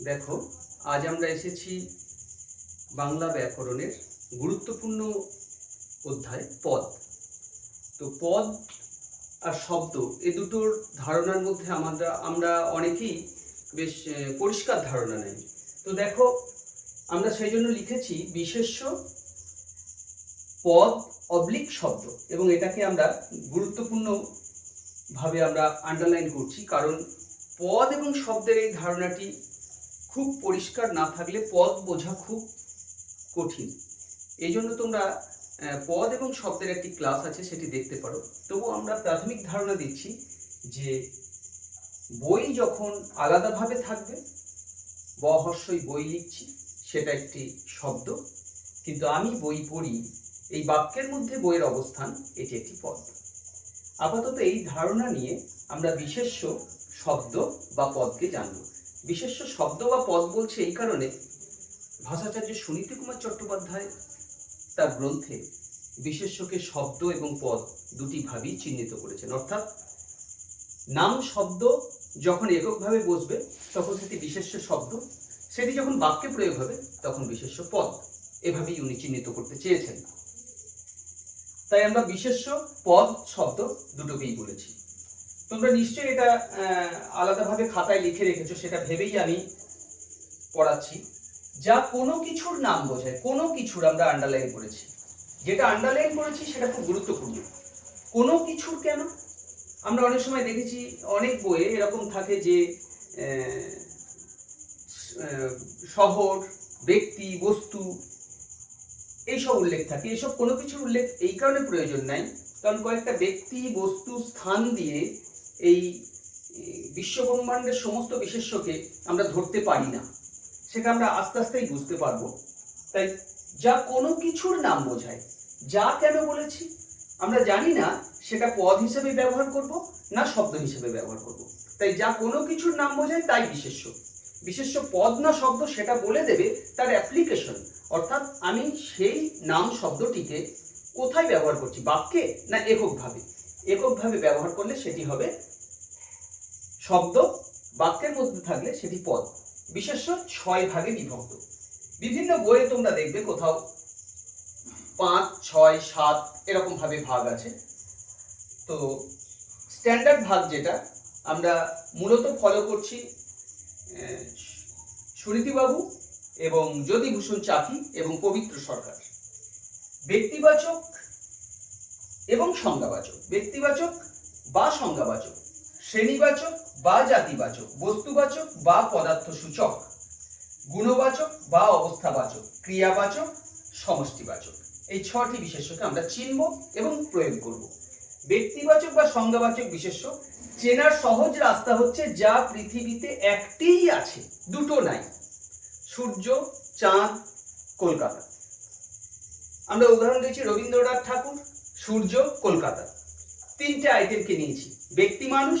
দেখো, আজ আমরা এসেছি বাংলা ব্যাকরণের গুরুত্বপূর্ণ অধ্যায়, পদ। তো পদ আর শব্দ, এ দুটোর ধারণার মধ্যে আমরা আমরা অনেকেই বেশ পরিষ্কার ধারণা নেই। তো দেখো, আমরা সেই জন্য লিখেছি বিশেষ্য, পদ, অবলিক শব্দ। এবং এটাকে আমরা গুরুত্বপূর্ণ ভাবে আমরা আন্ডারলাইন করছি, কারণ পদ এবং শব্দের এই ধারণাটি খুব পরিষ্কার না থাকলে পদ বোঝা খুব কঠিন। এই জন্য তোমরা পদ এবং শব্দের একটি ক্লাস আছে, সেটি দেখতে পারো। তবু আমরা প্রাথমিক ধারণা দিচ্ছি যে, বই যখন আলাদাভাবে থাকবে বহস্যই বই লিখছি, সেটা একটি শব্দ। কিন্তু আমি বই পড়ি, এই বাক্যের মধ্যে বইয়ের অবস্থান, এটি একটি পদ। আপাতত এই ধারণা নিয়ে আমরা বিশেষ্য শব্দ বা পদকে জানব। বিশেষ্য শব্দ বা পদ বলছে এই কারণে ভাষাচার্য সুনীতি কুমার চট্টোপাধ্যায় তার গ্রন্থে বিশেষ্যকে শব্দ এবং পদ দুটি ভাবেই চিহ্নিত করেছেন। অর্থাৎ নাম শব্দ যখন এককভাবে বসবে, তখন সেটি বিশেষ্য শব্দ, সেটি যখন বাক্যে প্রয়োগ হবে, তখন বিশেষ্য পদ। এভাবেই উনি চিহ্নিত করতে চেয়েছেন। তাই আমরা বিশেষ্য, পদ, শব্দ দুটোকেই বলেছি। তোমরা নিশ্চয়ই এটা আলাদাভাবে খাতায় লিখে রেখেছো, সেটা ভেবেই আমি পড়াচ্ছি। যা কোনো কিছুর নাম বোঝায়, কোনো কিছুর আমরা আন্ডারলাইন করেছি। যেটা আন্ডারলাইন করেছি, সেটা খুব গুরুত্বপূর্ণ। কোনো কিছুর কেন? আমরা অনেক সময় দেখেছি, অনেক বইয়ে এরকম থাকে যে শহর, ব্যক্তি, বস্তু, এইসব উল্লেখ থাকে। এইসব কোনো কিছুর উল্লেখ এই কারণে প্রয়োজন নাই। কারণ কয়েকটা ব্যক্তি, বস্তু, স্থান দিয়ে এই বিশ্বব্রহ্মাণ্ডের সমস্ত বিশেষ্যকে আমরা ধরতে পারি না। সেটা আমরা আস্তে আস্তেই বুঝতে পারব। তাই যা কোনো কিছুর নাম বোঝায়, যা কেন বলেছি, আমরা জানি না, সেটা পদ হিসেবে ব্যবহার করব না শব্দ হিসেবে ব্যবহার করব। তাই যা কোনো কিছুর নাম বোঝায়, তাই বিশেষ্য। বিশেষ্য পদ না শব্দ সেটা বলে দেবে তার অ্যাপ্লিকেশন। অর্থাৎ আমি সেই নাম শব্দটিকে কোথায় ব্যবহার করছি, বাক্যে না এককভাবে? এককভাবে ব্যবহার করলে সেটি হবে শব্দ বাক্যের মধ্যে থাকলে সেটি পদ। বিশেষ্য ছয় ভাগে বিভক্ত। বিভিন্ন বইয়ে তোমরা দেখবে কোথাও পাঁচ, ছয়, সাত এরকম ভাবে ভাগ আছে। তো স্ট্যান্ডার্ড ভাগ যেটা, আমরা মূলত ফলো করছি সুনীতিবাবু এবং জ্যোতিভূষণ চাকি এবং পবিত্র সরকার। ব্যক্তিবাচক এবং সংজ্ঞাবাচক। ব্যক্তিবাচক বা সংজ্ঞাবাচক। শ্রেণীবাচক বা জাতিবাচক, বস্তুবাচক বা পদার্থ সূচক গুণবাচক বা অবস্থাবাচক, ক্রিয়াবাচক, সমষ্টিবাচক। এই ছটি বিশেষ্যকে আমরা চিনব এবং প্রয়োগ করব। ব্যক্তিবাচক বা সংজ্ঞাবাচক বিশেষ্য, চেনার সহজ রাস্তা হচ্ছে যা পৃথিবীতে একটিই আছে, দুটো নাই। সূর্য, চাঁদ, কলকাতা। আমরা উদাহরণ দিয়েছি রবীন্দ্রনাথ ঠাকুর, সূর্য, কলকাতা। তিনটে আইটেমকে নিয়েছি, ব্যক্তি মানুষ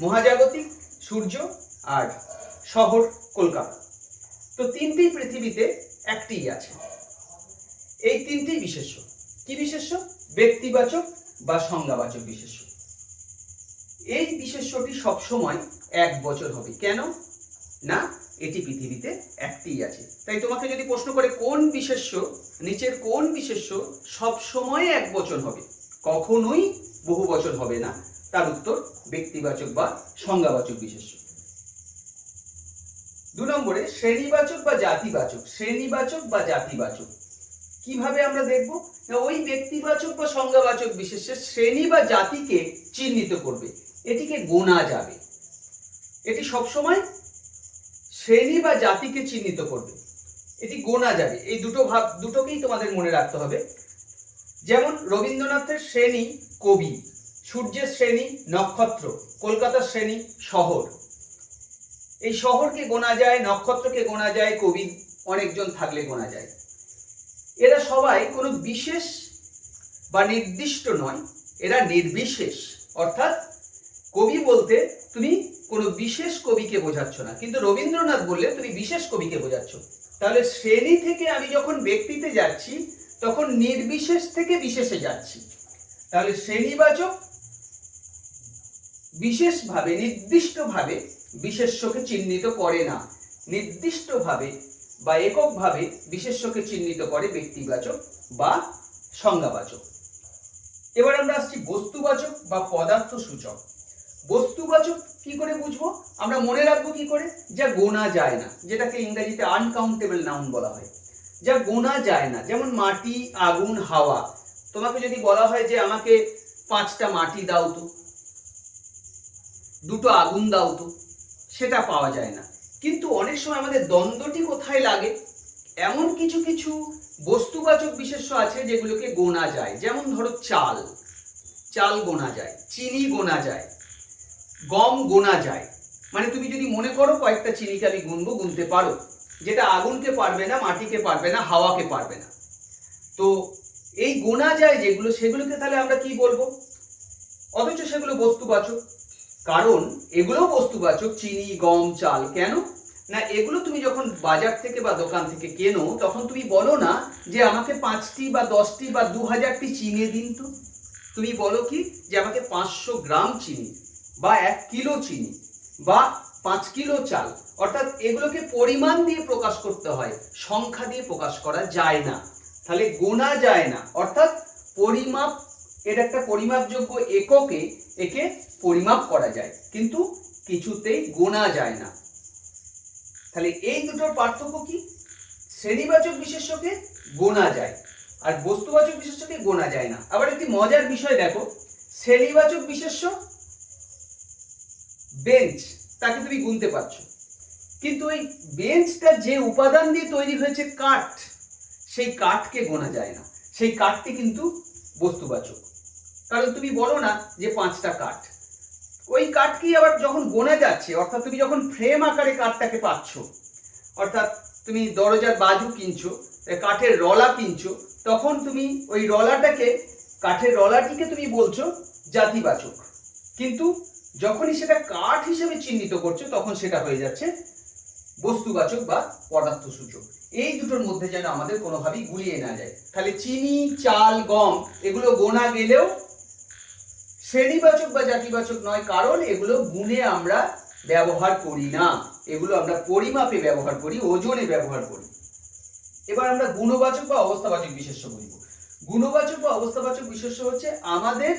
মহাজাগতিক, সূর্য আর শহর কলকাতা। তো তিনটি পৃথিবীতে একটিই আছে। এই তিনটি বিশেষ্য। কি বিশেষ্য? ব্যক্তিবাচক বা সংজ্ঞাবাচক বিশেষ্য। এই বিশেষ্যটি সবসময় এক বছর হবে। কেন? না, এটি পৃথিবীতে একটিই আছে। তাই তোমাকে যদি প্রশ্ন করে কোন বিশেষ্য, নিচের কোন বিশেষ্য সব সময় এক বচন হবে, কখনোই বহু বচন হবে না। তার উত্তর ব্যক্তিবাচক বা সংজ্ঞাবাচক বিশেষ্য। দু নম্বরে, শ্রেণীবাচক বা জাতিবাচক? শ্রেণীবাচক বা জাতিবাচক? কীভাবে আমরা দেখব? না, ওই ব্যক্তিবাচক বা সংজ্ঞাবাচক বিশেষে শ্রেণি বা জাতিকে চিহ্নিত করবে। এটিকে গোনা যাবে। এটি সবসময় শ্রেণি বা জাতিকে চিহ্নিত করবে। এটি গোনা যাবে। এই দুটো ভাব, দুটোকেই তোমাদের মনে রাখতে হবে। যেমন রবীন্দ্রনাথের শ্রেণি কবি। সূর্যের শ্রেণি নক্ষত্র, কলকাতার শ্রেণি শহর। এই শহরকে গোনা যায়, নক্ষত্রকে গোনা যায়, কবি অনেকজন থাকলে গোনা যায়। এরা সবাই কোনো বিশেষ বা নির্দিষ্ট নয়, এরা নির্বিশেষ। অর্থাৎ কবি বলতে তুমি কোনো বিশেষ কবিকে বোঝাচ্ছ না। কিন্তু রবীন্দ্রনাথ বললে তুমি বিশেষ কবিকে বোঝাচ্ছ। তাহলে শ্রেণি থেকে আমি যখন ব্যক্তিতে যাচ্ছি, তখন নির্বিশেষ থেকে বিশেষে যাচ্ছি। তাহলে শ্রেণীবাচক বিশেষভাবে, নির্দিষ্টভাবে বিশেষ্যকে চিহ্নিত করে না। নির্দিষ্টভাবে বা এককভাবে বিশেষ্যকে চিহ্নিত করে ব্যক্তিবাচক বা সংজ্ঞাবাচক। এবার আমরা আসছি বস্তুবাচক বা পদার্থ সূচক বস্তুবাচক কি করে বুঝব? আমরা মনে রাখব কি করে? যা গোনা যায় না, যেটাকে ইংরেজিতে আনকাউন্টেবল নাউন বলা হয়। যা গোনা যায় না, যেমন মাটি, আগুন, হাওয়া। তোমাকে যদি বলা হয় যে, আমাকে পাঁচটা মাটি দাও তো। দুটো আগুন দাও তো, সেটা পাওয়া যায় না। কিন্তু অনেক সময় আমাদের দ্বন্দ্বটি কোথায় লাগে? এমন কিছু কিছু বস্তুবাচক বিশেষ্য আছে যেগুলোকে গোনা যায়। যেমন ধরো চাল। চাল গোনা যায়, চিনি গোনা যায়, গম গোনা যায়। মানে তুমি যদি মনে করো কয়েকটা চিনিকে আমি গুনবো, গুনতে পারো। যেটা আগুনকে পারবে না, মাটিকে পারবে না, হাওয়াকে পারবে না। তো এই গোনা যায় যেগুলো, সেগুলোকে তাহলে আমরা কি বলব? অথচ সেগুলো বস্তুবাচক। কারণ এগুলো বস্তুবাচক চিনি, গম, চাল, কেন? না, এগুলো তুমি যখন বাজার থেকে বা দোকান থেকে কেনো, তখন তুমি বলো না যে আমাকে পাঁচটি বা দশটি বা দু হাজারটি চিনি দিন তো। তুমি বলো কি যে আমাকে পাঁচশো গ্রাম চিনি বা এক কিলো চিনি বা পাঁচ কিলো চাল, অর্থাৎ এগুলোকে পরিমাণ দিয়ে প্রকাশ করতে হয়, সংখ্যা দিয়ে প্রকাশ করা যায় না। তাহলে গোনা যায় না, অর্থাৎ পরিমাপ এর একটা পরিমাপযোগ্য এককে একে পরিমাপ করা যায়, কিন্তু কিছুতেই গোনা যায় না। তাহলে এই দুটোর পার্থক্য কি? শ্রেণীবাচক বিশেষ্যকে গোনা যায়, আর বস্তুবাচক বিশেষ্যকে গোনা যায় না। আবার একটি মজার বিষয় দেখো, শ্রেণীবাচক বিশেষ্য বেঞ্চ তাকে তুমি গুনতে পারছ। কিন্তু ওই বেঞ্চটা যে উপাদান দিয়ে তৈরি হয়েছে কাঠ, সেই কাঠকে গোনা যায় না। সেই কাঠটি কিন্তু বস্তুবাচক। কারণ তুমি বলো না যে পাঁচটা কাঠ। ওই কাঠকেই আবার যখন গোনা যাচ্ছে, অর্থাৎ তুমি যখন ফ্রেম আকারে কাঠটাকে পাচ্ছ, অর্থাৎ তুমি দরজার বাজু কিনছো কাঠের রলা কিনছো, তখন তুমি ওই রলাটাকে, কাঠের রলাটিকে তুমি বলছো জাতিবাচক। কিন্তু যখনই সেটা কাঠ হিসেবে চিহ্নিত করছ, তখন সেটা হয়ে যাচ্ছে বস্তুবাচক বা পদার্থ সূচক এই দুটোর মধ্যে যেন আমাদের কোনোভাবেই গুলিয়ে না যায়। তাহলে চিনি, চাল, গম, এগুলো গোনা গেলেও শ্রেণীবাচক বা জাতিবাচক নয়, কারণ এগুলো গুণে আমরা ব্যবহার করি না। এগুলো আমরা পরিমাপে ব্যবহার করি, ওজনে ব্যবহার করি। এবার আমরা গুণবাচক বা অবস্থাবাচক বিশেষ্য বলব। গুণবাচক বা অবস্থাবাচক বিশেষ্য হচ্ছে আমাদের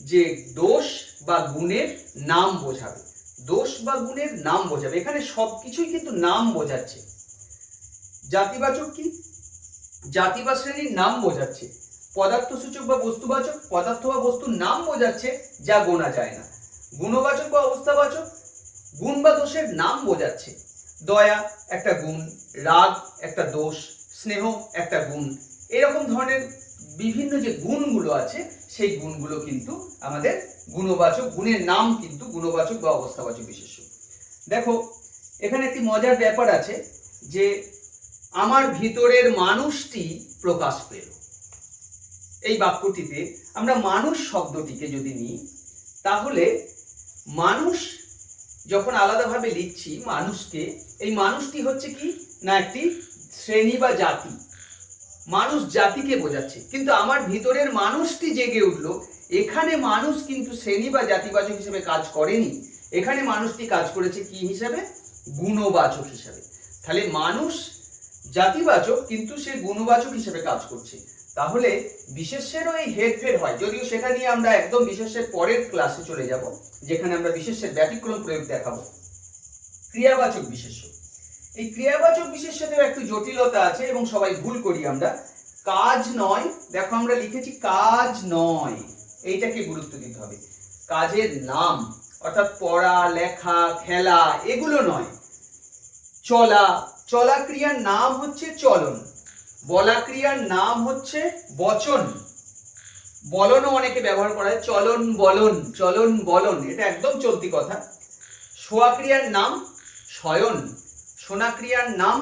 যে দোষ বা গুণের নাম বোঝাবে। দোষ বা গুণের নাম বোঝাবে। এখানে সবকিছুই কিন্তু নাম বোঝাচ্ছে। জাতিবাচক কি? জাতি বা শ্রেণির নাম বোঝাচ্ছে। পদার্থ সূচক বা বস্তুবাচক, পদার্থ বা বস্তুর নাম বোঝাচ্ছে যা গোনা যায় না। গুণবাচক বা অবস্থাবাচক, গুণ বা দোষের নাম বোঝাচ্ছে। দয়া একটা গুণ, রাগ একটা দোষ, স্নেহ একটা গুণ, এরকম ধরনের বিভিন্ন যে গুণগুলো আছে, সেই গুণগুলো কিন্তু আমাদের গুণবাচক, গুণের নাম কিন্তু গুণবাচক বা অবস্থাবাচক বিশেষ্য। দেখো, এখানে একটি মজার ব্যাপার আছে যে, আমার ভিতরের মানুষটি প্রকাশ পেল। এই বাক্যটিতে আমরা মানুষ শব্দটিকে যদি নিই, তাহলে মানুষ যখন আলাদাভাবে লিখছি, মানুষকে, এই মানুষটি হচ্ছে কি? না, একটি শ্রেণি বা জাতি। মানুষ জাতিকে বোঝাচ্ছে। কিন্তু আমার ভিতরের মানুষটি জেগে উঠল, এখানে মানুষ কিন্তু শ্রেণি বা জাতিবাচক হিসেবে কাজ করেনি। এখানে মানুষটি কাজ করেছে কি হিসাবে? গুণবাচক হিসাবে। তাহলে মানুষ জাতিবাচক, কিন্তু সে গুণবাচক হিসেবে কাজ করছে। তাহলে বিশেষ্যেরও এই হেরফের হয়। যদিও সেটা নিয়ে আমরা একদম বিশেষ্যের পরের ক্লাসে চলে যাব, যেখানে আমরা বিশেষ্যের ব্যতিক্রম প্রয়োগ দেখাবো। ক্রিয়াবাচক বিশেষ্য। এই ক্রিয়াবাচক বিশেষ্যতেও একটু জটিলতা আছে এবং সবাই ভুল করি আমরা। কাজ নয়, দেখো আমরা লিখেছি কাজ নয়। এইটাকে গুরুত্ব দিতে হবে। কাজের নাম, অর্থাৎ পড়া, লেখা, খেলা, এগুলো নয়। চলা চলা ক্রিয়ার নাম হচ্ছে চলন। বলা ক্রিয়ার নাম হচ্ছে বচন। বলনও অনেকে ব্যবহার করা হয়, চলন বলন চলন বলন, এটা একদম চলতি কথা। শোয়া ক্রিয়ার নাম শয়ন শোনা ক্রিয়ার নাম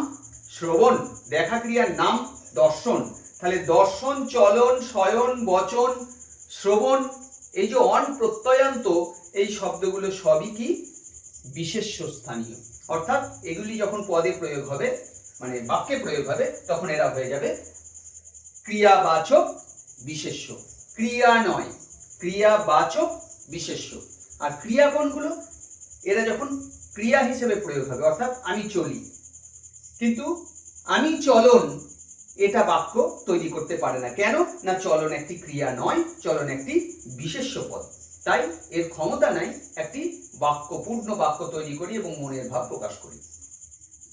শ্রবণ দেখা ক্রিয়ার নাম দর্শন। তাহলে দর্শন, চলন, শয়ন, বচন, শ্রবণ, এই যে অন প্রত্যয়ান্ত, এই শব্দগুলো সবই কি? বিশেষ্য স্থানীয়। অর্থাৎ এগুলি যখন পদে প্রয়োগ হবে মানে বাক্যে প্রয়োগ হবে, তখন এরা হয়ে যাবে ক্রিয়াবাচক বিশেষ্য। ক্রিয়া নয়, ক্রিয়াবাচক বিশেষ্য। আর ক্রিয়া কোনগুলো? এরা যখন ক্রিয়া হিসেবে প্রয়োগ হবে, অর্থাৎ আমি চলি, কিন্তু আমি চলন, এটা বাক্য তৈরি করতে পারে না। কেন? না চলন একটি ক্রিয়া নয়, চলন একটি বিশেষ্য পদ। তাই এর ক্ষমতা নাই একটি বাক্য পূর্ণ বাক্য তৈরি করি এবং মনের ভাব প্রকাশ করি।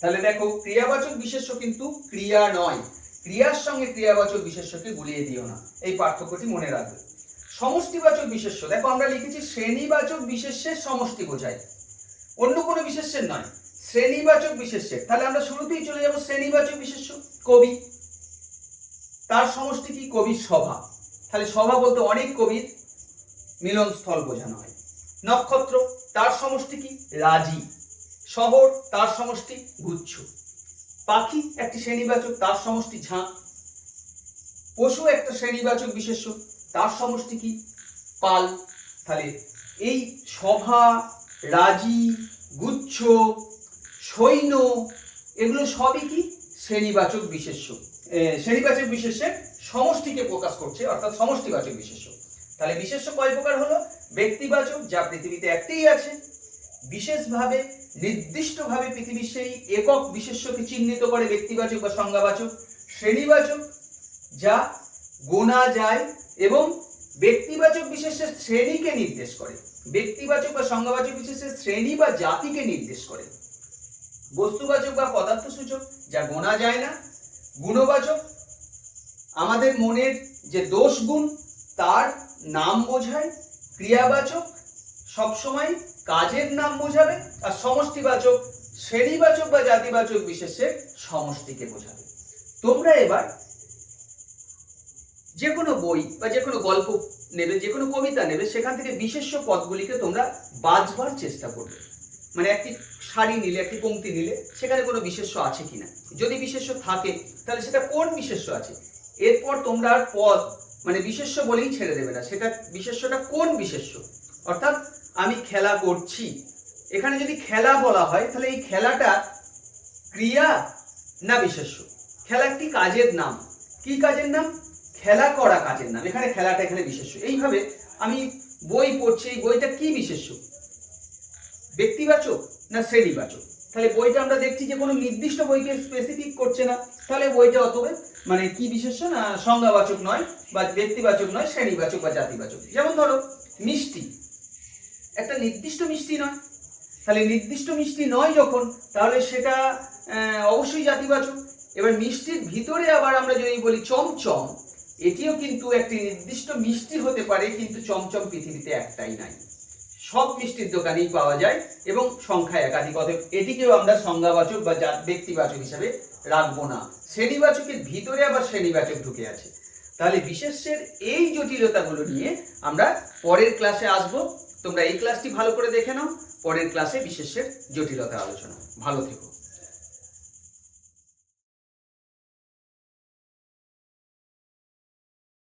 তাহলে দেখো, ক্রিয়াবাচক বিশেষ্য কিন্তু ক্রিয়া নয়। ক্রিয়ার সঙ্গে ক্রিয়াবাচক বিশেষ্যকে গুলিয়ে দিও না। এই পার্থক্যটি মনে রাখবে। সমষ্টিবাচক বিশেষ্য, দেখো আমরা লিখেছি শ্রেণীবাচক বিশেষ্যের সমষ্টি বোঝায়। অন্য কোনো বিশেষ্যের নয়, শ্রেণীবাচক বিশেষ্যের। তাহলে আমরা শুরুতেই চলে যাব শ্রেণীবাচক বিশেষ্য, কবি। তার সমষ্টি কি? কবির সভা। তাহলে সভা বলতে অনেক কবির মিলনস্থল বোঝানো হয়। নক্ষত্র, তার সমষ্টি কি? রাজি। শহর, তার সমষ্টি গুচ্ছ। পাখি একটি শ্রেণীবাচক, তার সমষ্টি ঝাঁক পশু একটা শ্রেণীবাচক বিশেষ্য, তার সমষ্টি কি? পাল। তাহলে এই সভা, রাজি, গুচ্ছ, সৈন্য, এগুলো সবই কি? শ্রেণীবাচক বিশেষ্য। শ্রেণীবাচক বিশেষ্যের সমষ্টিকে প্রকাশ করছে, অর্থাৎ সমষ্টিবাচক বিশেষ্য। তাহলে বিশেষ্য কয় প্রকার হলো? ব্যক্তিবাচক, যা পৃথিবীতে একটাই আছে। বিশেষভাবে নির্দিষ্টভাবে পৃথিবীর সেই একক বিশেষ্যকে চিহ্নিত করে ব্যক্তিবাচক বা সংজ্ঞাবাচক শ্রেণীবাচক, যা গোনা যায় এবং ব্যক্তিবাচক বিশেষের শ্রেণীকে নির্দেশ করে। ব্যক্তিবাচক বা সংজ্ঞাবাচক বিশেষের শ্রেণি বা জাতিকে নির্দেশ করে। বস্তুবাচক বা পদার্থ সূচক যা গোনা যায় না। গুণবাচক, আমাদের মনের যে দোষ গুণ তার নাম বোঝায়। ক্রিয়াবাচক সবসময় কাজের নাম বোঝাবে আর সমষ্টিবাচক, শ্রেণীবাচক বা জাতিবাচক বিশেষের সমষ্টিকে বোঝাবে। তোমরা এবার যে কোনো বই বা যে কোনো গল্প নেবে যে কোনো কবিতা নেবে, সেখান থেকে বিশেষ্য পদগুলিকে তোমরা বাজবার চেষ্টা করবে। মানে একটি সারি নিলে, একটি পংক্তি নিলে, সেখানে কোনো বিশেষ্য আছে কিনা? যদি বিশেষ্য থাকে, তাহলে সেটা কোন বিশেষ্য আছে? এরপর তোমরা আর পদ মানে বিশেষ্য বলেই ছেড়ে দেবে না। সেটা বিশেষ্যটা কোন বিশেষ্য? অর্থাৎ আমি খেলা করছি। এখানে যদি খেলা বলা হয়, তাহলে এই খেলাটা ক্রিয়া না বিশেষ্য? খেলা একটি কাজের নাম। কি কাজের নাম? খেলা করা কাজের নাম। এখানে খেলাটা এখানে বিশেষ্য। এইভাবে আমি বই পড়ছি, এই বইটা কি বিশেষ্য? ব্যক্তিবাচক না শ্রেণীবাচক? তাহলে বইটা আমরা দেখছি যে কোনো নির্দিষ্ট বইকে স্পেসিফিক করছে না। তাহলে বইটা অতবে মানে কি বিশেষ্য না সংজ্ঞাবাচক নয় বা ব্যক্তিবাচক নয়, শ্রেণীবাচক বা জাতিবাচক? যেমন ধরো, মিষ্টি। একটা নির্দিষ্ট মিষ্টি নয়। তাহলে নির্দিষ্ট মিষ্টি নয় যখন, তাহলে সেটা অবশ্যই জাতিবাচক। এবার মিষ্টির ভিতরে আবার আমরা যদি বলি চমচম, এটিও কিন্তু একটি নির্দিষ্ট মিষ্টি হতে পারে, কিন্তু চমচম পৃথিবীতে একটাই নাই। সব মিষ্টির দোকানেই পাওয়া যায় এবং সংখ্যা একাধিক। অতএব এটিকেও আমরা সংজ্ঞাবাচক বা ব্যক্তিবাচক হিসাবে রাখব না। শ্রেণীবাচকের ভিতরে আবার শ্রেণীবাচক ঢুকে আছে। তাহলে বিশেষের এই জটিলতাগুলো নিয়ে আমরা পরের ক্লাসে আসব। তোমরা এই ক্লাসটি ভালো করে দেখে নাও পরের ক্লাসে বিশেষের জটিলতা আলোচনা। ভালো থেকো।